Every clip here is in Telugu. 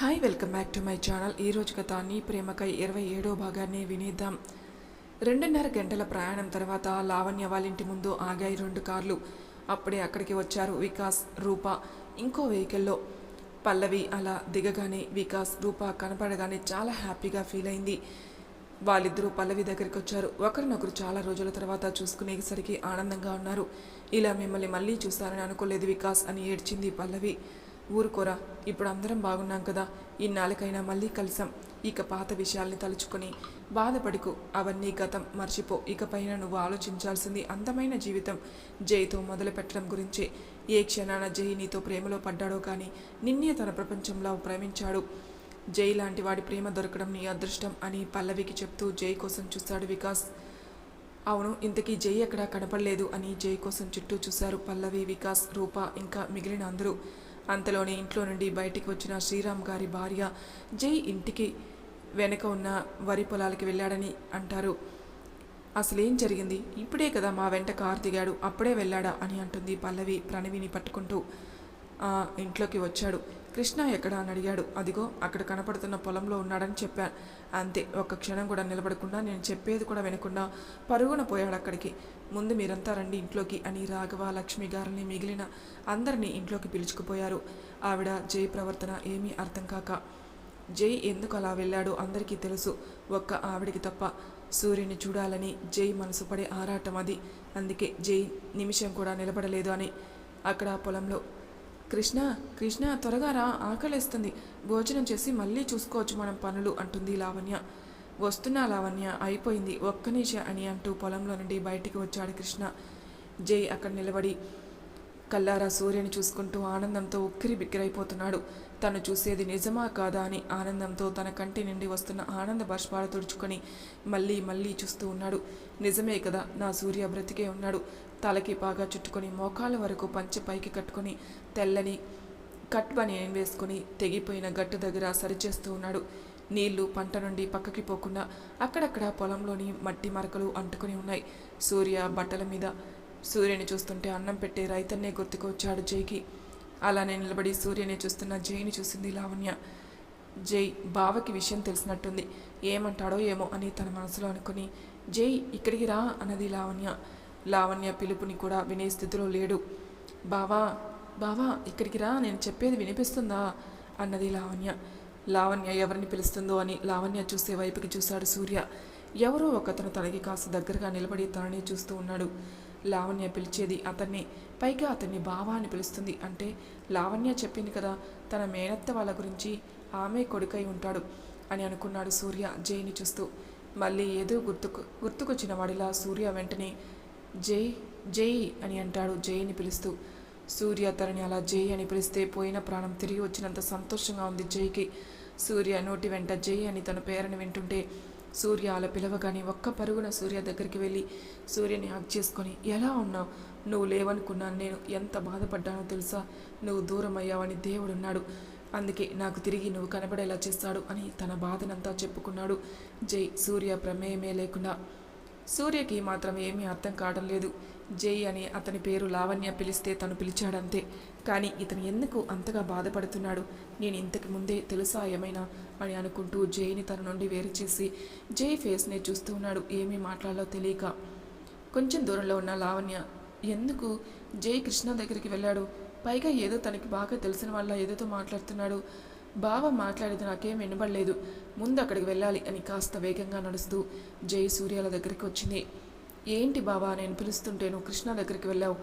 Hi welcome back to my channel. ఈ రోజు కథ నీ ప్రేమకై ఇరవై ఏడో భాగాన్ని వినేద్దాం. రెండున్నర గంటల ప్రయాణం తర్వాత లావణ్య వాళ్ళ ఇంటి ముందు ఆగాయి రెండు కార్లు. అప్పుడే అక్కడికి వచ్చారు వికాస్ రూప. ఇంకో వెహికల్లో పల్లవి అలా దిగగానే వికాస్ రూప కనపడగానే చాలా హ్యాపీగా ఫీల్ అయింది. వాళ్ళిద్దరూ పల్లవి దగ్గరికి వచ్చారు. ఒకరినొకరు చాలా రోజుల తర్వాత చూసుకునేసరికి ఆనందంగా ఉన్నారు. ఇలా మిమ్మల్ని మళ్ళీ చూస్తారని అనుకోలేదు వికాస్ అని ఏడ్చింది పల్లవి. ఊరుకోరా ఇప్పుడు అందరం బాగున్నాం కదా ఇన్నాళ్ళకైనా మళ్ళీ కలిసాం. ఇక పాత విషయాల్ని తలుచుకొని బాధపడుకు అవన్నీ గతం మర్చిపో ఇకపైన నువ్వు ఆలోచించాల్సింది అందమైన జీవితం. జైతో మొదలు పెట్టడం గురించే. ఏ క్షణాన జై నీతో ప్రేమలో పడ్డాడో కానీ నిన్నే తన ప్రపంచంలో ప్రేమించాడు. జై లాంటి వాడి ప్రేమ దొరకడం నీ అదృష్టం అని పల్లవికి చెప్తూ జై కోసం చూశాడు వికాస్. అవును ఇంతకీ జై ఎక్కడా కనపడలేదు అని జై కోసం చుట్టూ చూశారు పల్లవి వికాస్ రూప ఇంకా మిగిలిన అందరూ. అంతలోనే ఇంట్లో నుండి బయటికి వచ్చిన శ్రీరామ్ గారి భార్య జై ఇంటికి వెనక ఉన్న వరి పొలాలకి వెళ్ళాడని అంటారు. అసలేం జరిగింది? ఇప్పుడే కదా మా వెంట కారు దిగాడు. అప్పుడే వెళ్ళాడా అని అంటుంది పల్లవి ప్రణవిని పట్టుకుంటూ. ఇంట్లోకి వచ్చాడు. కృష్ణ ఎక్కడ అని అడిగాడు. అదిగో అక్కడ కనపడుతున్న పొలంలో ఉన్నాడని చెప్పాను అంతే ఒక్క క్షణం కూడా నిలబడకుండా నేను చెప్పేది కూడా వినకుండా పరుగున పోయాడు అక్కడికి. ముందు మీరంతా రండి ఇంట్లోకి అని రాఘవ లక్ష్మి గారిని మిగిలిన అందరినీ ఇంట్లోకి పిలుచుకుపోయారు. ఆవిడ జై ప్రవర్తన ఏమీ అర్థం కాక జై ఎందుకు అలా వెళ్ళాడో అందరికీ తెలుసు. ఒక్క ఆవిడికి తప్ప సూర్యుని చూడాలని జై మనసు పడే ఆరాటం అది. అందుకే జై నిమిషం కూడా నిలబడలేదు అని అక్కడ ఆ పొలంలో కృష్ణ కృష్ణ త్వరగా రా ఆకలిస్తుంది. భోజనం చేసి మళ్ళీ చూసుకోవచ్చు మనం పనులు అంటుంది లావణ్య. వస్తున్నా లావణ్య అయిపోయింది. ఒక్క నిష అని అంటూ పొలంలో నుండి బయటికి వచ్చాడు కృష్ణ. జై అక్కడ నిలబడి కల్లారా సూర్యుని చూసుకుంటూ ఆనందంతో ఉక్కిరి బిక్కిరైపోతున్నాడు. తను చూసేది నిజమా కాదా అని ఆనందంతో తన కంటి నుండి వస్తున్న ఆనంద బర్ష్పాలు తుడుచుకొని మళ్ళీ మళ్ళీ చూస్తూ ఉన్నాడు. నిజమే కదా నా సూర్య బ్రతికే ఉన్నాడు. తలకి బాగా చుట్టుకొని మోకాళ్ళ వరకు పంచె పైకి కట్టుకొని తెల్లని కట్ బనియన్ వేసుకొని తెగిపోయిన గట్టు దగ్గర సరిచేస్తూ ఉన్నాడు. నీళ్ళు పంట నుండి పక్కకి పోకుండా అక్కడక్కడ పొలంలోని మట్టి మరకలు అంటుకుని ఉన్నాయి. సూర్య బట్టల మీద సూర్యుని చూస్తుంటే అన్నం పెట్టే రైతన్నే గుర్తుకొచ్చాడు జైకి. అలానే నిలబడి సూర్యుని చూస్తున్న జైని చూసింది లావణ్య. జై బావకి విషయం తెలిసినట్టుంది. ఏమంటాడో ఏమో అని తన మనసులో అనుకుని జై ఇక్కడికి రా అన్నది లావణ్య. లావణ్య పిలుపుని కూడా వినే స్థితిలో లేడు. బావా బావా ఇక్కడికి రా నేను చెప్పేది వినిపిస్తుందా? అన్నది లావణ్య. లావణ్య ఎవరిని పిలుస్తుందో అని లావణ్య చూసే వైపుకి చూశాడు సూర్య. ఎవరో ఒకతను తనకి కాస్త దగ్గరగా నిలబడి తనని చూస్తూ ఉన్నాడు. లావణ్య పిలిచేది అతన్ని. పైగా అతన్ని బావా అని పిలుస్తుంది అంటే లావణ్య చెప్పింది కదా తన మేనత్త వాళ్ళ గురించి ఆమె కొడుకై ఉంటాడు అని అనుకున్నాడు సూర్య జైని చూస్తూ. మళ్ళీ ఏదో గుర్తుకు గుర్తుకొచ్చిన వాడిలా సూర్య వెంటనే జై జై అని అంటాడు. జైని పిలుస్తూ సూర్య తనని అలా జై అని పిలిస్తే పోయిన ప్రాణం తిరిగి వచ్చినంత సంతోషంగా ఉంది జైకి. సూర్య నోటి వెంట జై అని తన పేరుని వింటుంటే సూర్య అలా పిలవగానే ఒక్క పరుగున సూర్య దగ్గరికి వెళ్ళి సూర్యని హక్ చేసుకొని ఎలా ఉన్నావు? నువ్వు లేవనుకున్నాను. నేను ఎంత బాధపడ్డానో తెలుసా? నువ్వు దూరం అయ్యావని దేవుడున్నాడు అందుకే నాకు తిరిగి నువ్వు కనబడేలా చేస్తాడు అని తన బాధనంతా చెప్పుకున్నాడు జై. సూర్య ప్రమేయమే లేకుండా సూర్యకి మాత్రం ఏమీ అర్థం కావడం లేదు. జై అని అతని పేరు లావణ్య పిలిస్తే తను పిలిచాడంతే. కానీ ఇతను ఎందుకు అంతగా బాధపడుతున్నాడు? నేను ఇంతకు ముందే తెలుసా ఏమైనా? అని అనుకుంటూ జైని తన నుండి వేరు చేసి జై ఫేస్నే చూస్తూ ఉన్నాడు. ఏమీ మాట్లాడాలో తెలియక. కొంచెం దూరంలో ఉన్న లావణ్య ఎందుకు? జై కృష్ణ దగ్గరికి వెళ్ళాడు. పైగా ఏదో తనకి బాగా తెలిసిన వాళ్ళ ఏదేదో మాట్లాడుతున్నాడు. బావ మాట్లాడేది నాకేం వినబడలేదు. ముందు అక్కడికి వెళ్ళాలి అని కాస్త వేగంగా నడుస్తూ జై సూర్యాల దగ్గరికి వచ్చింది. ఏంటి బావా నేను పిలుస్తుంటే నువ్వు కృష్ణ దగ్గరికి వెళ్ళావు?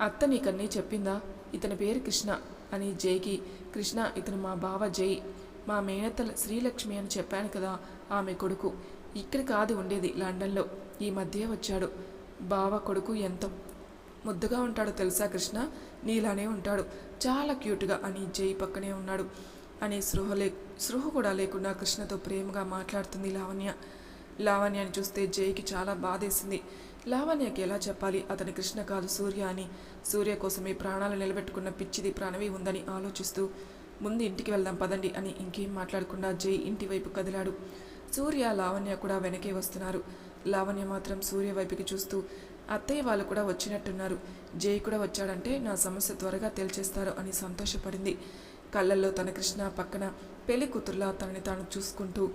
అత్త నీకన్నీ చెప్పిందా? ఇతని పేరు కృష్ణ అని జైకి కృష్ణ ఇతను మా బావ జై మా మేనత్త శ్రీలక్ష్మి అని చెప్పాను కదా ఆమె కొడుకు. ఇక్కడ కాదు ఉండేది లండన్లో. ఈ మధ్య వచ్చాడు. బావ కొడుకు ఎంత ముద్దుగా ఉంటాడో తెలుసా కృష్ణ? నీలానే ఉంటాడు. చాలా క్యూట్గా అని జై పక్కనే ఉన్నాడు. అని సృహ లే స్పృహ కూడా లేకుండా కృష్ణతో ప్రేమగా మాట్లాడుతుంది లావణ్య. లావణ్యని చూస్తే జైకి చాలా బాధేసింది. లావణ్యకి ఎలా చెప్పాలి? అతని కృష్ణ కాదు సూర్య అని. సూర్య కోసమే ప్రాణాలు నిలబెట్టుకున్న పిచ్చిది ప్రాణవి ఉందని ఆలోచిస్తూ ముందు ఇంటికి వెళ్దాం పదండి అని ఇంకేం మాట్లాడకుండా జై ఇంటి వైపు కదిలాడు. సూర్య లావణ్య కూడా వెనకే వస్తున్నారు. లావణ్య మాత్రం సూర్య వైపుకి చూస్తూ అత్తయ్య వాళ్ళు కూడా వచ్చినట్టున్నారు. జై కూడా వచ్చాడంటే నా సమస్య త్వరగా తేల్చేస్తారు అని సంతోషపడింది. కళ్ళల్లో తన కృష్ణ పక్కన పెళ్ళి కూతురులా తనని తాను చూసుకుంటూ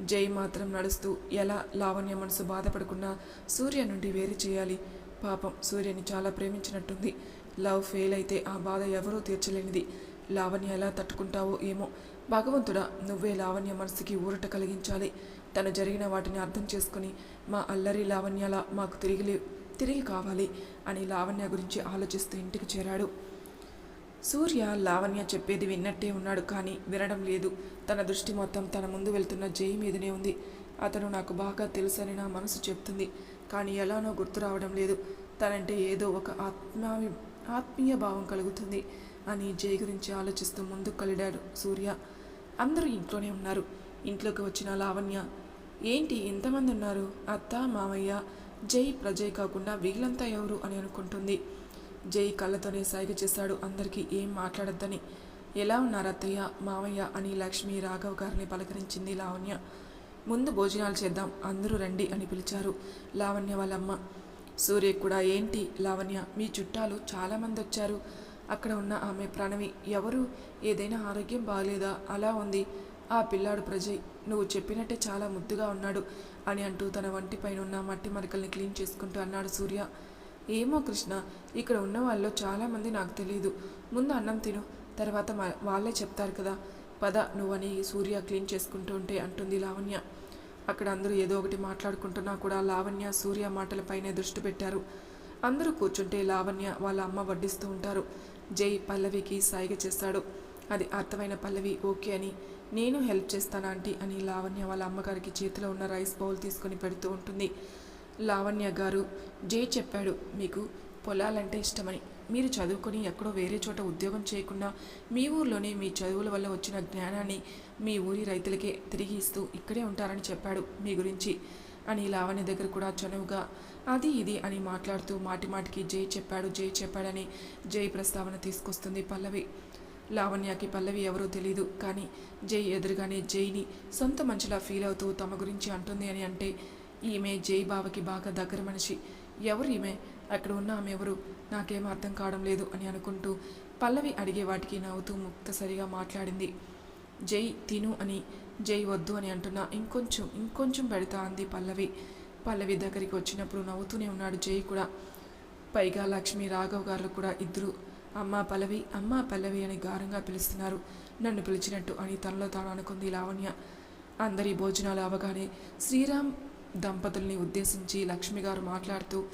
జై మాత్రం నడుస్తూ ఎలా లావణ్య మనసు బాధపడకుండా సూర్య నుండి వేరు చేయాలి? పాపం సూర్యని చాలా ప్రేమించినట్టుంది. లవ్ ఫెయిల్ అయితే ఆ బాధ ఎవరూ తీర్చలేనిది. లావణ్య ఎలా తట్టుకుంటావో ఏమో. భగవంతుడా నువ్వే లావణ్య మనసుకి ఊరట కలిగించాలి. తను జరిగిన వాటిని అర్థం చేసుకుని మా అల్లరి లావణ్యలా మాకు తిరిగి లే- తిరిగి కావాలి అని లావణ్య గురించి ఆలోచిస్తూ ఇంటికి చేరాడు. సూర్య లావణ్య చెప్పేది విన్నట్టే ఉన్నాడు కానీ వినడం లేదు. తన దృష్టి మొత్తం తన ముందు వెళ్తున్న జై మీదనే ఉంది. అతను నాకు బాగా తెలుసని నా మనసు చెప్తుంది. కానీ ఎలానో గుర్తు రావడం లేదు. తనంటే ఏదో ఒక ఆత్మావి ఆత్మీయ భావం కలుగుతుంది అని జై గురించి ఆలోచిస్తూ ముందు కలిడాడు సూర్య. అందరూ ఇంట్లోనే ఉన్నారు. ఇంట్లోకి వచ్చిన లావణ్య ఏంటి ఎంతమంది ఉన్నారు అత్త మామయ్య జై ప్రజయ్ కాకుండా వీళ్ళంతా ఎవరు? అని అనుకుంటుంది. జై కళ్ళతోనే సైగ చేశాడు. అందరికీ ఏం మాట్లాడొద్దని. ఎలా ఉన్నారు అత్తయ్య మామయ్య అని లక్ష్మి రాఘవ్ గారిని పలకరించింది లావణ్య. ముందు భోజనాలు చేద్దాం అందరూ రండి అని పిలిచారు లావణ్య వాళ్ళమ్మ. సూర్య కూడా ఏంటి లావణ్య మీ చుట్టాలు చాలామంది వచ్చారు. అక్కడ ఉన్న ఆమె ప్రణవి ఎవరు? ఏదైనా ఆరోగ్యం బాగలేదా? అలా ఉంది. ఆ పిల్లాడు ప్రజయ్ నువ్వు చెప్పినట్టే చాలా ముద్దుగా ఉన్నాడు అని అంటూ తన వంటిపైన ఉన్న మట్టి మరకల్ని క్లీన్ చేసుకుంటూ అన్నాడు సూర్య. ఏమో కృష్ణ ఇక్కడ ఉన్న వాళ్ళు చాలామంది నాకు తెలియదు ముందు అన్నం తిను తర్వాత వాళ్ళే చెప్తారు కదా. పద నువ్వని సూర్య క్లీన్ చేసుకుంటూ ఉంటే అంటుంది లావణ్య. అక్కడ అందరూ ఏదో ఒకటి మాట్లాడుకుంటున్నా కూడా లావణ్య సూర్య మాటలపైనే దృష్టి పెట్టారు. అందరూ కూర్చుంటే లావణ్య వాళ్ళ అమ్మ వడ్డిస్తూ ఉంటారు. జై పల్లవికి సాయిగ చేస్తాడు. అది అర్థమైన పల్లవి ఓకే అని. నేను హెల్ప్ చేస్తాను ఆంటీ అని లావణ్య వాళ్ళ అమ్మగారికి చేతిలో ఉన్న రైస్ బౌల్ తీసుకొని పెడుతూ ఉంటుంది. లావణ్య గారు జై చెప్పాడు మీకు పొలాలంటే ఇష్టమని. మీరు చదువుకొని ఎక్కడో వేరే చోట ఉద్యోగం చేయకుండా మీ ఊర్లోనే మీ చదువుల వల్ల వచ్చిన జ్ఞానాన్ని మీ ఊరి రైతులకే తిరిగి ఇస్తూ ఇక్కడే ఉంటారని చెప్పాడు మీ గురించి అని లావణ్య దగ్గర కూడా చనువుగా అది ఇది అని మాట్లాడుతూ మాటి మాటికి జై చెప్పాడు జై చెప్పాడని జై ప్రస్తావన తీసుకొస్తుంది పల్లవి. లావణ్యకి పల్లవి ఎవరో తెలియదు కానీ జై ఎదురుగానే జైని సొంత మనిషిలా ఫీల్ అవుతూ తమ గురించి అంటుంది అని అంటే ఈమె జై బావకి బాగా దగ్గర మనిషి. ఎవరు ఈమె? అక్కడ ఉన్న ఆమె ఎవరు? నాకేం అర్థం కావడం లేదు అని అనుకుంటూ పల్లవి అడిగే వాటికి నవ్వుతూ ముక్తసరిగా మాట్లాడింది. జై తిను అని జై వద్దు అని అంటున్నా. ఇంకొంచెం ఇంకొంచెం పెడతా అంది పల్లవి. పల్లవి దగ్గరికి వచ్చినప్పుడు నవ్వుతూనే ఉన్నాడు జై కూడా. పైగా లక్ష్మి రాఘవ్ గారు కూడా ఇద్దరు. అమ్మా పల్లవి అమ్మా పల్లవి అని గారంగా పిలుస్తున్నారు. నన్ను పిలిచినట్టు అని తనలో తాను అనుకుంది లావణ్య. అందరి భోజనాలు అవగానే శ్రీరామ్ దంపతుల్ని ఉద్దేశించి లక్ష్మి గారు మాట్లాడుతూ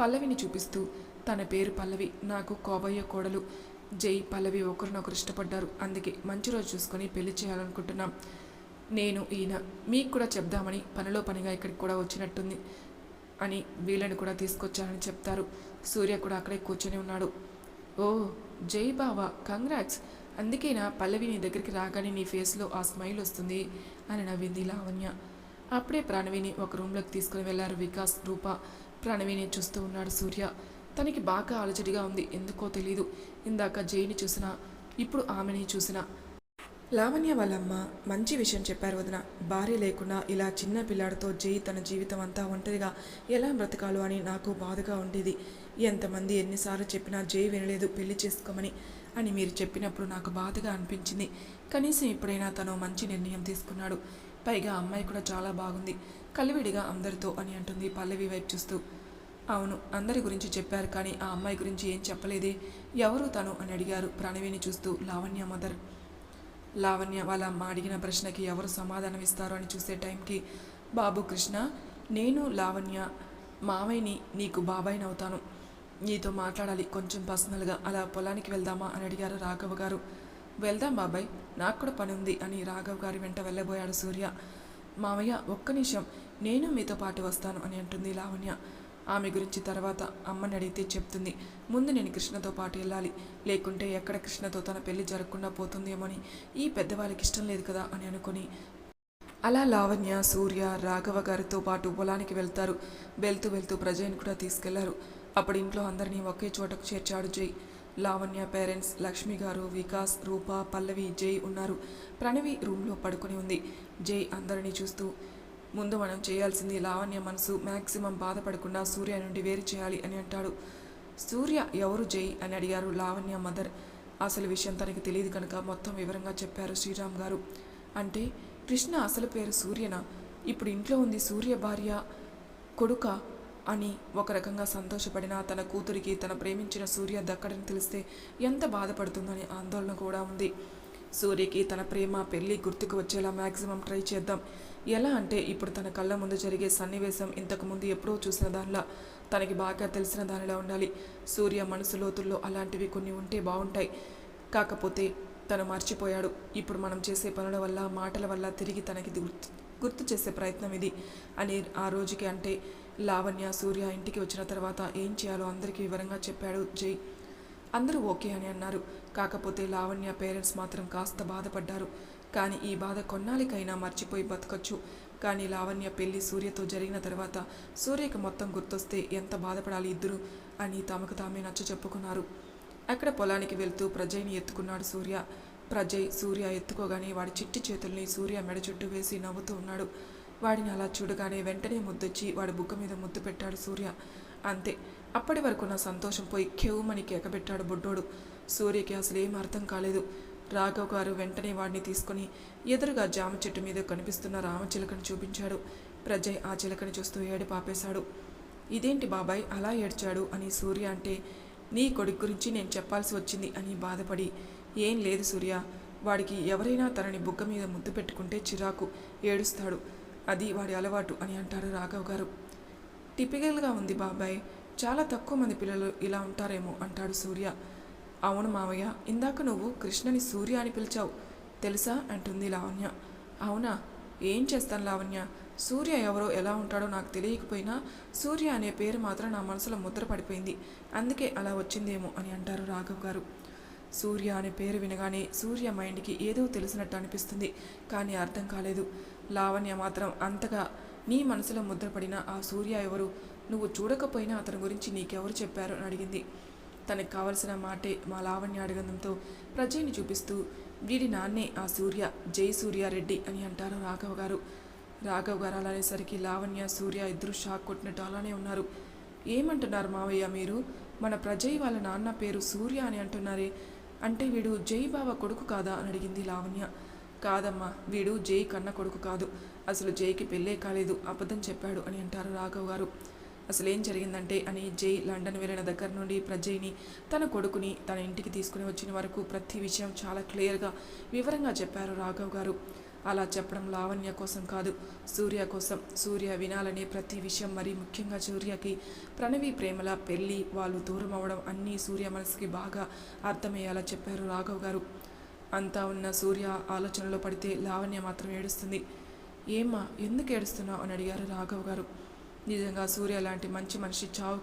పల్లవిని చూపిస్తూ తన పేరు పల్లవి నాకు కోబయ్య కోడలు. జై పల్లవి ఒకరినొకరు ఇష్టపడ్డారు. అందుకే మంచి రోజు చూసుకొని పెళ్ళి చేయాలనుకుంటున్నాం. నేను ఈయన మీకు కూడా చెప్దామని పనిలో పనిగా ఇక్కడికి కూడా వచ్చినట్టుంది అని వీళ్ళని కూడా తీసుకొచ్చారని చెప్తారు. సూర్య కూడా అక్కడే కూర్చొని ఉన్నాడు. ఓ జై బావా కంగ్రాట్స్. అందుకేనా పల్లవి నీ దగ్గరికి రాగానే నీ ఫేస్లో ఆ స్మైల్ వస్తుంది అని నవ్వింది లావణ్య. అప్పుడే ప్రణవిని ఒక రూమ్లోకి తీసుకుని వెళ్ళారు వికాస్ రూప. ప్రణవిని చూస్తూ ఉన్నాడు సూర్య. తనకి బాగా అలజడిగా ఉంది. ఎందుకో తెలీదు. ఇందాక జైని చూసినా ఇప్పుడు ఆమెని చూసినా. లావణ్య వాళ్ళమ్మ మంచి విషయం చెప్పారు వదిన. భార్య లేకుండా ఇలా చిన్న పిల్లాడితో జై తన జీవితం అంతా ఒంటరిగా ఎలా బ్రతకాలో అని నాకు బాధగా ఉండేది. ఎంతమంది ఎన్నిసార్లు చెప్పినా జై వినలేదు పెళ్ళి చేసుకోమని అని మీరు చెప్పినప్పుడు నాకు బాధగా అనిపించింది. కనీసం ఇప్పుడైనా తను మంచి నిర్ణయం తీసుకున్నాడు. పైగా అమ్మాయి కూడా చాలా బాగుంది. కలివిడిగా అందరితో అని అంటుంది పల్లవి వైపు చూస్తూ. అవును అందరి గురించి చెప్పారు కానీ ఆ అమ్మాయి గురించి ఏం చెప్పలేదే? ఎవరు తను అని అడిగారు ప్రణవిని చూస్తూ లావణ్య మదర్. లావణ్య వాళ్ళ అమ్మ అడిగిన ప్రశ్నకి ఎవరు సమాధానం ఇస్తారో అని చూసే టైంకి బాబు కృష్ణ నేను లావణ్య మావయ్యని నీకు బాబాయ్ని అవుతాను నీతో మాట్లాడాలి కొంచెం పర్సనల్గా. అలా పొలానికి వెళ్దామా? అని అడిగారు రాఘవ గారు. వెళ్దాం బాబాయ్ నాకు కూడా పని ఉంది అని రాఘవ్ గారి వెంట వెళ్ళబోయాడు సూర్య. మామయ్య ఒక్క నిమిషం నేను మీతో పాటు వస్తాను అని అంటుంది లావణ్య. ఆమె గురించి తర్వాత అమ్మని అడిగితే చెప్తుంది ముందు నేను కృష్ణతో పాటు వెళ్ళాలి లేకుంటే ఎక్కడ కృష్ణతో తన పెళ్ళి జరగకుండా పోతుందేమోని ఈ పెద్దవాళ్ళకి ఇష్టం లేదు కదా అని అనుకొని. అలా లావణ్య సూర్య రాఘవ గారితో పాటు పొలానికి వెళ్తారు. వెళ్తూ వెళ్తూ ప్రజయ్ని కూడా తీసుకెళ్ళారు. అప్పుడు ఇంట్లో అందరినీ ఒకే చోటకు చేర్చాడు జై. లావణ్య పేరెంట్స్ లక్ష్మి గారు వికాస్ రూప పల్లవి జై ఉన్నారు. ప్రణవి రూమ్లో పడుకొని ఉంది. జై అందరినీ చూస్తూ ముందు మనం చేయాల్సింది లావణ్య మనసు. మ్యాక్సిమం బాధపడకుండా సూర్య నుండి వేరు చేయాలి అని అంటాడు. సూర్య ఎవరు జై? అని అడిగారు లావణ్య మదర్. అసలు విషయం తనకి తెలియదు కనుక మొత్తం వివరంగా చెప్పారు శ్రీరామ్ గారు. అంటే కృష్ణ అసలు పేరు సూర్యన? ఇప్పుడు ఇంట్లో ఉంది సూర్య భార్య కొడుక అని ఒక రకంగా సంతోషపడిన తన కూతురికి తన ప్రేమించిన సూర్య దక్కడని తెలిస్తే ఎంత బాధపడుతుందని ఆందోళన కూడా ఉంది. సూర్యకి తన ప్రేమ పెళ్ళి గుర్తుకు వచ్చేలా మ్యాక్సిమం ట్రై చేద్దాం. ఎలా అంటే ఇప్పుడు తన కళ్ళ ముందు జరిగే సన్నివేశం ఇంతకు ముందు ఎప్పుడో చూసిన దానిలా. తనకి బాగా తెలిసిన దానిలా ఉండాలి. సూర్య మనసు లోతుల్లో అలాంటివి కొన్ని ఉంటే బాగుంటాయి. కాకపోతే తను మర్చిపోయాడు. ఇప్పుడు మనం చేసే పనుల వల్ల మాటల వల్ల తిరిగి తనకి గుర్తు గుర్తు చేసే ప్రయత్నం ఇది. అని ఆ రోజుకి అంటే లావణ్య సూర్య ఇంటికి వచ్చిన తర్వాత ఏం చేయాలో అందరికీ వివరంగా చెప్పాడు జై. అందరూ ఓకే అని అన్నారు. కాకపోతే లావణ్య పేరెంట్స్ మాత్రం కాస్త బాధపడ్డారు. కానీ ఈ బాధ కొన్నాళ్ళకైనా మర్చిపోయి బతకచ్చు. కానీ లావణ్య పెళ్ళి సూర్యతో జరిగిన తర్వాత సూర్యకి మొత్తం గుర్తొస్తే ఎంత బాధపడాలి ఇద్దరు అని తమకు తామే నచ్చ చెప్పుకున్నారు. అక్కడ పొలానికి వెళ్తూ ప్రజయ్ని ఎత్తుకున్నాడు సూర్య. ప్రజయ్ సూర్య ఎత్తుకోగానే వాడి చిట్టి చేతుల్ని సూర్య మెడ చుట్టూ వేసి నవ్వుతూ ఉన్నాడు. వాడిని అలా చూడగానే వెంటనే ముద్దొచ్చి వాడి బుగ్గ మీద ముద్దు పెట్టాడు సూర్య. అంతే. అప్పటి వరకు నా సంతోషం పోయి కెవ్వుమని కేకబెట్టాడు బుడ్డోడు. సూర్యకి అసలు ఏం అర్థం కాలేదు. రాఘవ్ గారు వెంటనే వాడిని తీసుకుని ఎదురుగా జామ చెట్టు మీద కనిపిస్తున్న రామచిలకను చూపించాడు. ప్రజయ్ ఆ చిలకని చూస్తూ ఏడు పాపేశాడు. ఇదేంటి బాబాయ్? అలా ఏడ్చాడు? అని సూర్య అంటే నీ కొడుకు గురించి నేను చెప్పాల్సి వచ్చింది అని బాధపడి ఏం లేదు సూర్య. వాడికి ఎవరైనా తనని బుగ్గ మీద ముద్దు పెట్టుకుంటే చిరాకు. ఏడుస్తాడు. అది వాడి అలవాటు అని అంటారు రాఘవ్ గారు. టిపికల్గా ఉంది బాబాయ్. చాలా తక్కువ మంది పిల్లలు ఇలా ఉంటారేమో అంటాడు సూర్య. అవును మావయ్య ఇందాక నువ్వు కృష్ణని సూర్య అని పిలిచావు. తెలుసా? అంటుంది లావణ్య. అవునా? ఏం చేస్తాను లావణ్య? సూర్య ఎవరో ఎలా ఉంటాడో నాకు తెలియకపోయినా సూర్య అనే పేరు మాత్రం నా మనసులో ముద్ర పడిపోయింది. అందుకే అలా వచ్చిందేమో అని అంటారు రాఘవ్ గారు. సూర్య అనే పేరు వినగానే సూర్య మైండ్కి ఏదో తెలిసినట్టు అనిపిస్తుంది కానీ అర్థం కాలేదు. లావణ్య మాత్రం అంతగా నీ మనసులో ముద్రపడిన ఆ సూర్య ఎవరు? నువ్వు చూడకపోయినా అతని గురించి నీకెవరు చెప్పారు? అని అడిగింది. తనకు కావలసిన మాటే మా లావణ్య అడగడంతో ప్రజయ్ని చూపిస్తూ వీడి నాన్నే ఆ సూర్య జై సూర్యారెడ్డి అని అంటారు రాఘవ్ గారు. రాఘవ్ గారు అలానేసరికి లావణ్య సూర్య ఇద్దరు షాక్ కొట్టినట్టు అలానే ఉన్నారు. ఏమంటున్నారు మావయ్య మీరు? మన ప్రజయ్ వాళ్ళ నాన్న పేరు సూర్య అని అంటున్నారే. అంటే వీడు జై బావ కొడుకు కాదా అని అడిగింది లావణ్య. కాదమ్మా వీడు జై కన్న కొడుకు కాదు. అసలు జైకి పెళ్ళే కాలేదు అబద్ధం చెప్పాడు అని అంటారు రాఘవ్ గారు. అసలు ఏం జరిగిందంటే అని జై లండన్ వెళ్ళిన దగ్గర నుండి ప్రజయ్ని తన కొడుకుని తన ఇంటికి తీసుకుని వచ్చిన వరకు ప్రతి విషయం చాలా క్లియర్గా వివరంగా చెప్పారు రాఘవ్ గారు. అలా చెప్పడం లావణ్య కోసం కాదు సూర్య కోసం. సూర్య వినాలనే ప్రతి విషయం మరి ముఖ్యంగా సూర్యకి. ప్రణవి ప్రేమల పెళ్ళి వాళ్ళు దూరం అవ్వడం అన్నీ సూర్య మనసుకి బాగా అర్థమయ్యేలా చెప్పారు రాఘవ్ గారు. అంతా ఉన్న సూర్య ఆలోచనలో పడితే లావణ్య మాత్రం ఏడుస్తుంది. ఏమ్మా ఎందుకు ఏడుస్తున్నావు అని అడిగారు రాఘవ్ గారు. నిజంగా సూర్య లాంటి మంచి మనిషి చావు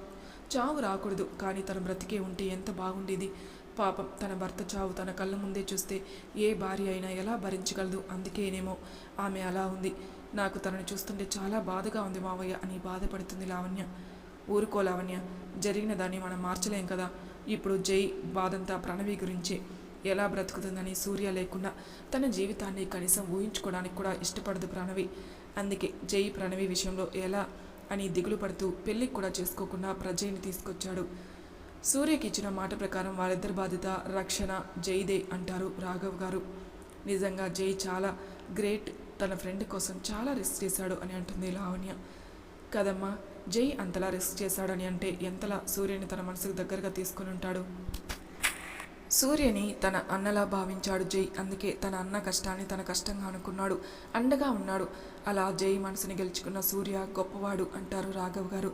చావు రాకూడదు. కానీ తను బ్రతికే ఉంటే ఎంత బాగుండేది. పాపం తన భర్త చావు తన కళ్ళ ముందే చూస్తే ఏ భార్య అయినా ఎలా భరించగలదు? అందుకేనేమో ఆమె అలా ఉంది. నాకు తనను చూస్తుంటే చాలా బాధగా ఉంది మావయ్య అని బాధపడుతుంది లావణ్య. ఊరుకో లావణ్య జరిగిన దాన్ని మనం మార్చలేం కదా. ఇప్పుడు జై బాధంతా ప్రణవి గురించే. ఎలా బ్రతుకుతుందని సూర్య లేకుండా తన జీవితాన్ని కనీసం ఊహించుకోవడానికి కూడా ఇష్టపడదు ప్రణవి. అందుకే జై ప్రణవి విషయంలో ఎలా అని దిగులు పడుతూ పెళ్ళికి కూడా చేసుకోకుండా ప్రజయ్ని తీసుకొచ్చాడు. సూర్యకి ఇచ్చిన మాట ప్రకారం వాళ్ళిద్దరి బాధ్యత రక్షణ జైదే అంటారు రాఘవ్ గారు. నిజంగా జై చాలా గ్రేట్ తన ఫ్రెండ్ కోసం చాలా రిస్క్ చేశాడు అని అంటుంది లావణ్య. కదమ్మా జై అంతలా రిస్క్ చేశాడని అంటే ఎంతలా సూర్యని తన మనసుకు దగ్గరగా తీసుకుని ఉంటాడు? సూర్యని తన అన్నలా భావించాడు జై. అందుకే తన అన్న కష్టాన్ని తన కష్టంగా అనుకున్నాడు. అండగా ఉన్నాడు. అలా జై మనసుని గెలుచుకున్న సూర్య గొప్పవాడు అంటారు రాఘవ్ గారు.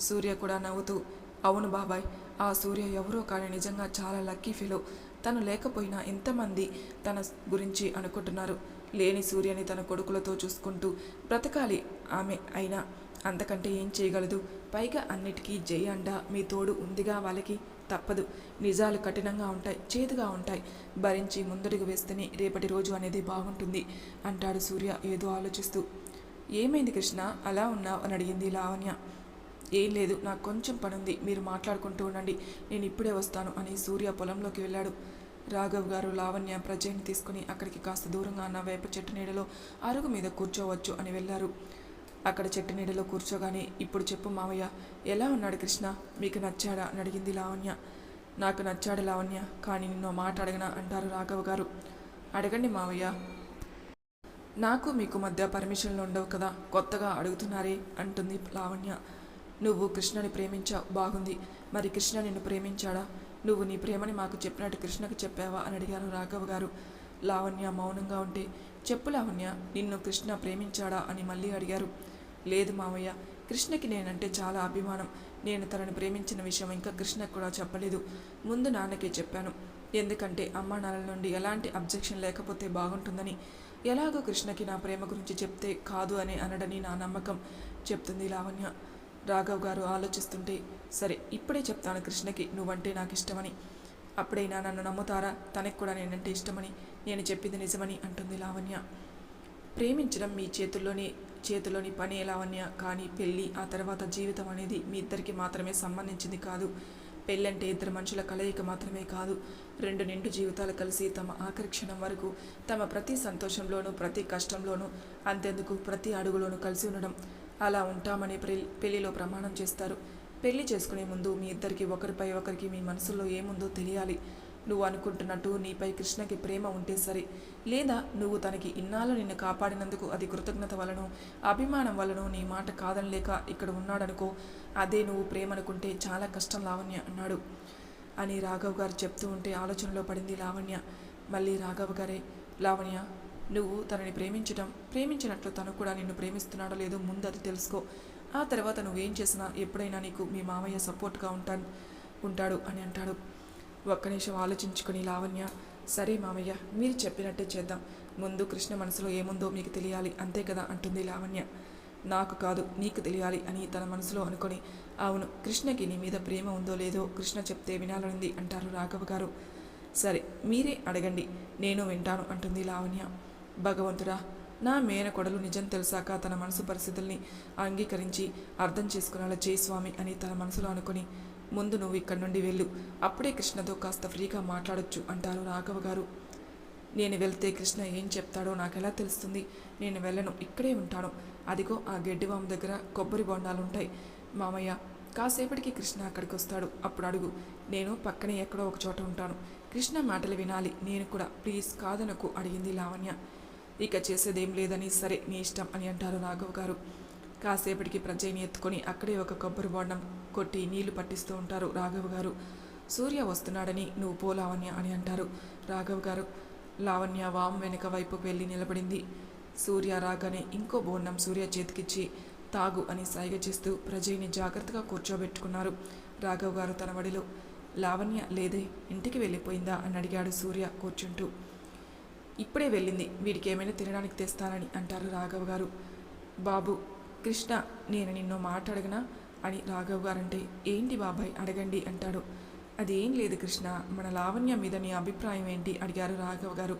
సూర్య కూడా నవ్వుతూ అవును బాబాయ్ ఆ సూర్య ఎవరో కానీ నిజంగా చాలా లక్కీ ఫీలో. తను లేకపోయినా ఎంతమంది తన గురించి అనుకుంటున్నారు. లేని సూర్యని తన కొడుకులతో చూసుకుంటూ బ్రతకాలి ఆమె అయినా. అంతకంటే ఏం చేయగలదు? పైగా అన్నిటికీ జై మీ తోడు ఉందిగా వాళ్ళకి? తప్పదు. నిజాలు కఠినంగా ఉంటాయి చేదుగా ఉంటాయి. భరించి ముందడుగు వేస్తేనే రేపటి రోజు అనేది బాగుంటుంది అంటాడు సూర్య ఏదో ఆలోచిస్తూ. ఏమైంది కృష్ణ? అలా ఉన్నావు? అని అడిగింది లావణ్య. ఏం లేదు నాకు కొంచెం పనుంది. మీరు మాట్లాడుకుంటూ ఉండండి. నేను ఇప్పుడే వస్తాను అని సూర్య పొలంలోకి వెళ్ళాడు. రాఘవ్ గారు లావణ్య ప్రజయ్ని తీసుకుని అక్కడికి కాస్త దూరంగా ఉన్న వేప చెట్టు నీడలో అరుగు మీద కూర్చోవచ్చు అని వెళ్ళారు. అక్కడ చెట్టు నీడలో కూర్చోగానే ఇప్పుడు చెప్పు మావయ్య ఎలా ఉన్నాడు కృష్ణ? మీకు నచ్చాడా? అని అడిగింది లావణ్య. నాకు నచ్చాడు లావణ్య కానీ నిన్ను మాట అడగనా? అంటారు రాఘవ గారు. అడగండి మావయ్య నాకు మీకు మధ్య పర్మిషన్లు ఉండవు కదా కొత్తగా అడుగుతున్నారే అంటుంది లావణ్య. నువ్వు కృష్ణని ప్రేమించావు. బాగుంది. మరి కృష్ణ నిన్ను ప్రేమించాడా? నువ్వు నీ ప్రేమని మాకు చెప్పినట్టు కృష్ణకు చెప్పావా? అని అడిగారు రాఘవ్ గారు. లావణ్య మౌనంగా ఉంటే చెప్పు లావణ్య నిన్ను కృష్ణ ప్రేమించాడా? అని మళ్ళీ అడిగారు. లేదు మావయ్య కృష్ణకి నేనంటే చాలా అభిమానం. నేను తనని ప్రేమించిన విషయం ఇంకా కృష్ణకు కూడా చెప్పలేదు. ముందు నాన్నకే చెప్పాను. ఎందుకంటే అమ్మ నాన్నల నుండి ఎలాంటి అబ్జెక్షన్ లేకపోతే బాగుంటుందని. ఎలాగో కృష్ణకి నా ప్రేమ గురించి చెప్తే కాదు అని అనడని నా నమ్మకం చెప్తుంది లావణ్య. రాఘవ్ గారు ఆలోచిస్తుంటే సరే ఇప్పుడే చెప్తాను కృష్ణకి నువ్వంటే నాకు ఇష్టమని అప్పుడైనా నన్ను నమ్ముతారా? తనకి కూడా నేనంటే ఇష్టమని. నేను చెప్పింది నిజమని అంటుంది లావణ్య. ప్రేమించడం మీ చేతుల్లోని చేతిలోని పని లావణ్య. కానీ పెళ్ళి ఆ తర్వాత జీవితం అనేది మీ ఇద్దరికి మాత్రమే సంబంధించింది కాదు. పెళ్ళంటే ఇద్దరు మనుషుల కలయిక మాత్రమే కాదు. రెండు నిండు జీవితాలు కలిసి తమ ఆఖరి క్షణం వరకు తమ ప్రతి సంతోషంలోనూ ప్రతి కష్టంలోనూ అంతెందుకు ప్రతి అడుగులోనూ కలిసి ఉండడం. అలా ఉంటామని పెళ్ళిలో ప్రమాణం చేస్తారు. పెళ్ళి చేసుకునే ముందు మీ ఇద్దరికి ఒకరిపై ఒకరికి మీ మనసులో ఏముందో తెలియాలి. నువ్వు అనుకుంటున్నట్టు నీపై కృష్ణకి ప్రేమ ఉంటే సరే లేదా నువ్వు తనకి ఇన్నాళ్ళు నిన్ను కాపాడినందుకు అది కృతజ్ఞత వలన అభిమానం వలన నీ మాట కాదనలేక ఇక్కడ ఉన్నాడనుకో అదే నువ్వు ప్రేమ అనుకుంటే చాలా కష్టం లావణ్య అన్నాడు. అని రాఘవ్ గారు చెప్తూ ఉంటే ఆలోచనలో పడింది లావణ్య. మళ్ళీ రాఘవ్ గారే లావణ్య నువ్వు తనని ప్రేమించడం ప్రేమించినట్లు తను కూడా నిన్ను ప్రేమిస్తున్నాడో లేదో ముందు అది తెలుసుకో. ఆ తర్వాత నువ్వేం చేసినా ఎప్పుడైనా నీకు మీ మామయ్య సపోర్ట్గా ఉంటాను ఉంటాడు అని అంటాడు. ఒక్క నిమిషం ఆలోచించుకుని లావణ్య సరే మామయ్య మీరు చెప్పినట్టే చేద్దాం. ముందు కృష్ణ మనసులో ఏముందో మీకు తెలియాలి. అంతే కదా అంటుంది లావణ్య. నాకు కాదు నీకు తెలియాలి అని తన మనసులో అనుకొని. అవును కృష్ణకి నీ మీద ప్రేమ ఉందో లేదో కృష్ణ చెప్తే వినాలనుంది అంటారు రాఘవ గారు. సరే మీరే అడగండి. నేను వింటాను అంటుంది లావణ్య. భగవంతుడా నా మేనకొడలు నిజం తెలిసాక తన మనసు పరిస్థితుల్ని అంగీకరించి అర్థం చేసుకునేలా చేయి స్వామి అని తన మనసులో అనుకుని ముందు నువ్వు ఇక్కడి నుండి వెళ్ళు అప్పుడే కృష్ణతో కాస్త ఫ్రీగా మాట్లాడొచ్చు అంటారు రాఘవ గారు. నేను వెళ్తే కృష్ణ ఏం చెప్తాడో నాకెలా తెలుస్తుంది? నేను వెళ్ళను ఇక్కడే ఉంటాను. అదిగో ఆ గడ్డివాము దగ్గర కొబ్బరి బొండాలు ఉంటాయి మామయ్య కాసేపటికి కృష్ణ అక్కడికి వస్తాడు అప్పుడు అడుగు నేను పక్కనే ఎక్కడో ఒక చోట ఉంటాను. కృష్ణ మాటలు వినాలి నేను కూడా ప్లీజ్ కాదనకు అడిగింది లావణ్య. ఇక చేసేదేం లేదని సరే నీ ఇష్టం అని అంటారు రాఘవ్ గారు. కాసేపటికి ప్రజయ్ని ఎత్తుకొని అక్కడే ఒక కొబ్బరి బోండం కొట్టి నీళ్ళు పట్టిస్తూ ఉంటారు రాఘవ్ గారు. సూర్య వస్తున్నాడని నువ్వు పో లావణ్య అని అంటారు రాఘవ్ గారు. లావణ్య వామ్ వెనుక వైపు వెళ్ళి నిలబడింది. సూర్య రాగానే ఇంకో బోండం సూర్య చేతికిచ్చి తాగు అని సైగ చేస్తూ ప్రజయ్ని జాగ్రత్తగా కూర్చోబెట్టుకున్నారు రాఘవ్ గారు తన వడిలో. లావణ్య లేదే ఇంటికి వెళ్ళిపోయిందా అని అడిగాడు సూర్య కూర్చుంటూ. ఇప్పుడే వెళ్ళింది. వీడికి ఏమైనా తినడానికి తెస్తానని అంటారు రాఘవ్ గారు. బాబు కృష్ణ నేను నిన్ను మాట్లాడగనా అని రాఘవ్ గారంటే ఏంటి బాబాయ్ అడగండి అంటాడు. అదేం లేదు కృష్ణ మన లావణ్య మీద నీ అభిప్రాయం ఏంటి? అడిగారు రాఘవ్ గారు.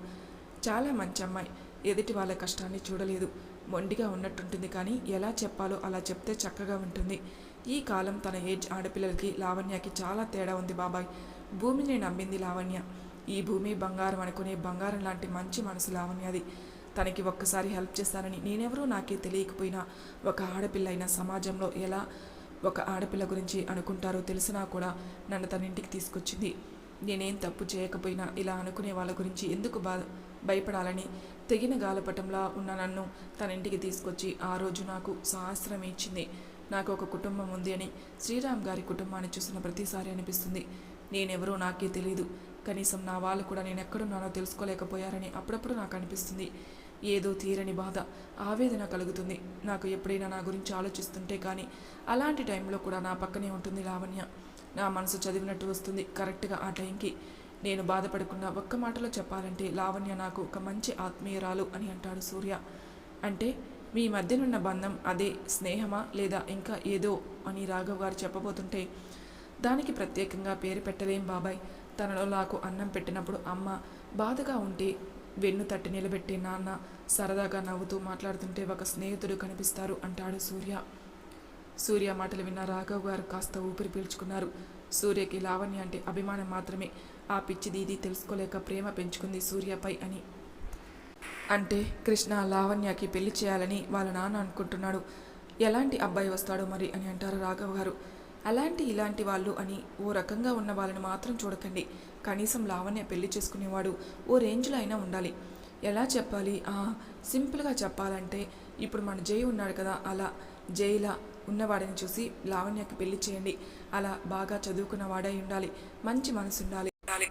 చాలా మంచి అమ్మాయి. ఎదుటి వాళ్ళ కష్టాన్ని చూడలేదు. మొండిగా ఉన్నట్టుంటుంది కానీ ఎలా చెప్పాలో అలా చెప్తే చక్కగా ఉంటుంది. ఈ కాలం తన ఏజ్ ఆడపిల్లలకి లావణ్యకి చాలా తేడా ఉంది బాబాయ్. భూమిని నమ్మింది లావణ్య. ఈ భూమి బంగారం అనుకునే బంగారం లాంటి మంచి మనసు లావణ్యది తనకి ఒక్కసారి హెల్ప్ చేస్తానని నేనెవరూ నాకే తెలియకపోయినా ఒక ఆడపిల్ల అయిన సమాజంలో ఎలా ఒక ఆడపిల్ల గురించి అనుకుంటారో తెలిసినా కూడా నన్ను తన ఇంటికి తీసుకొచ్చింది. నేనేం తప్పు చేయకపోయినా ఇలా అనుకునే వాళ్ళ గురించి ఎందుకు బా భయపడాలని తెగిన గాలపటంలా ఉన్న నన్ను తన ఇంటికి తీసుకొచ్చి ఆ రోజు నాకు సహస్రం ఇచ్చింది. నాకు ఒక కుటుంబం ఉంది అని శ్రీరామ్ గారి కుటుంబాన్ని చూసిన ప్రతిసారి అనిపిస్తుంది. నేనెవరో నాకే తెలియదు కనీసం నా వాళ్ళు కూడా నేను ఎక్కడున్నానో తెలుసుకోలేకపోయారని అప్పుడప్పుడు నాకు అనిపిస్తుంది. ఏదో తీరని బాధ ఆవేదన కలుగుతుంది. నాకు ఎప్పుడైనా నా గురించి ఆలోచిస్తుంటే కానీ అలాంటి టైంలో కూడా నా పక్కనే ఉంటుంది లావణ్య. నా మనసు చదివినట్టు వస్తుంది కరెక్ట్గా ఆ టైంకి. నేను బాధపడకుండా ఒక్క మాటలో చెప్పాలంటే లావణ్య నాకు ఒక మంచి ఆత్మీయరాలు అని అంటాడు సూర్య. అంటే మీ మధ్యనున్న బంధం అదే స్నేహమా లేదా ఇంకా ఏదో అని రాఘవ్ గారు చెప్పబోతుంటే దానికి ప్రత్యేకంగా పేరు పెట్టలేం బాబాయ్. తనలో నాకు అన్నం పెట్టినప్పుడు అమ్మ బాధగా ఉంటే వెన్ను తట్టి నిలబెట్టి నాన్న సరదాగా నవ్వుతూ మాట్లాడుతుంటే ఒక స్నేహితుడు కనిపిస్తారు అంటాడు సూర్య. సూర్య మాటలు విన్న రాఘవ్ గారు కాస్త ఊపిరి పీల్చుకున్నారు. సూర్యకి లావణ్య అంటే అభిమానం మాత్రమే. ఆ పిచ్చి దీది తెలుసుకోలేక ప్రేమ పెంచుకుంది సూర్యపై అని. అంటే కృష్ణ లావణ్యకి పెళ్ళి చేయాలని వాళ్ళ నాన్న అనుకుంటున్నాడు. ఎలాంటి అబ్బాయి వస్తాడో మరి అని అంటారు రాఘవ్ గారు. అలాంటి ఇలాంటి వాళ్ళు అని ఓ రకంగా ఉన్న వాళ్ళని మాత్రం చూడకండి. కనీసం లావణ్య పెళ్ళి చేసుకునేవాడు ఓ రేంజ్లో అయినా ఉండాలి. ఎలా చెప్పాలి? సింపుల్గా చెప్పాలంటే ఇప్పుడు మన జై ఉన్నాడు కదా అలా జైలా ఉన్నవాడిని చూసి లావణ్యకి పెళ్ళి చేయండి. అలా బాగా చదువుకున్న వాడై ఉండాలి. మంచి మనసు ఉండాలి ఉండాలి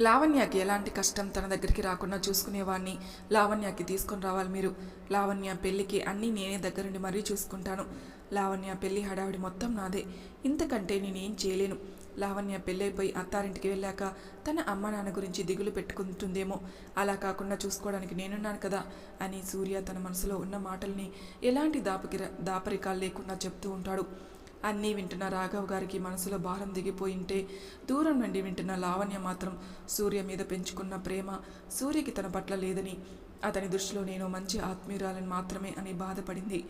లావణ్యకి ఎలాంటి కష్టం తన దగ్గరికి రాకుండా చూసుకునేవాడిని లావణ్యకి తీసుకొని రావాలి మీరు. లావణ్య పెళ్ళికి అన్నీ నేనే దగ్గరుండి మరీ చూసుకుంటాను. లావణ్య పెళ్ళి హడావిడి మొత్తం నాదే. ఇంతకంటే నేనేం చేయలేను. లావణ్య పెళ్ళైపోయి అత్తారింటికి వెళ్ళాక తన అమ్మ నాన్న గురించి దిగులు పెట్టుకుంటుందేమో. అలా కాకుండా చూసుకోవడానికి నేనున్నాను కదా అని సూర్య తన మనసులో ఉన్న మాటల్ని ఎలాంటి దాపకి దాపరికాలు లేకుండా చెప్తూ ఉంటాడు. అన్నీ వింటున్న రాఘవ్ గారికి మనసులో భారం దిగిపోయింటే దూరం నుండి వింటున్న లావణ్య మాత్రం సూర్య మీద పెంచుకున్న ప్రేమ సూర్యకి తన పట్ల లేదని అతని దృష్టిలో నేను మంచి ఆత్మీయురాలని మాత్రమే అని బాధపడింది.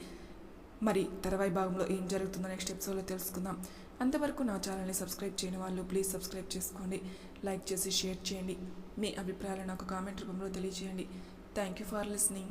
మరి తర్వాయి భాగంలో ఏం జరుగుతుందో నెక్స్ట్ ఎపిసోడ్లో తెలుసుకుందాం. అంతవరకు నా ఛానల్ని సబ్స్క్రైబ్ చేయని వాళ్ళు ప్లీజ్ సబ్స్క్రైబ్ చేసుకోండి. లైక్ చేసి షేర్ చేయండి. మీ అభిప్రాయాలు నాకు కామెంట్ రూపంలో తెలియజేయండి. Thank you for listening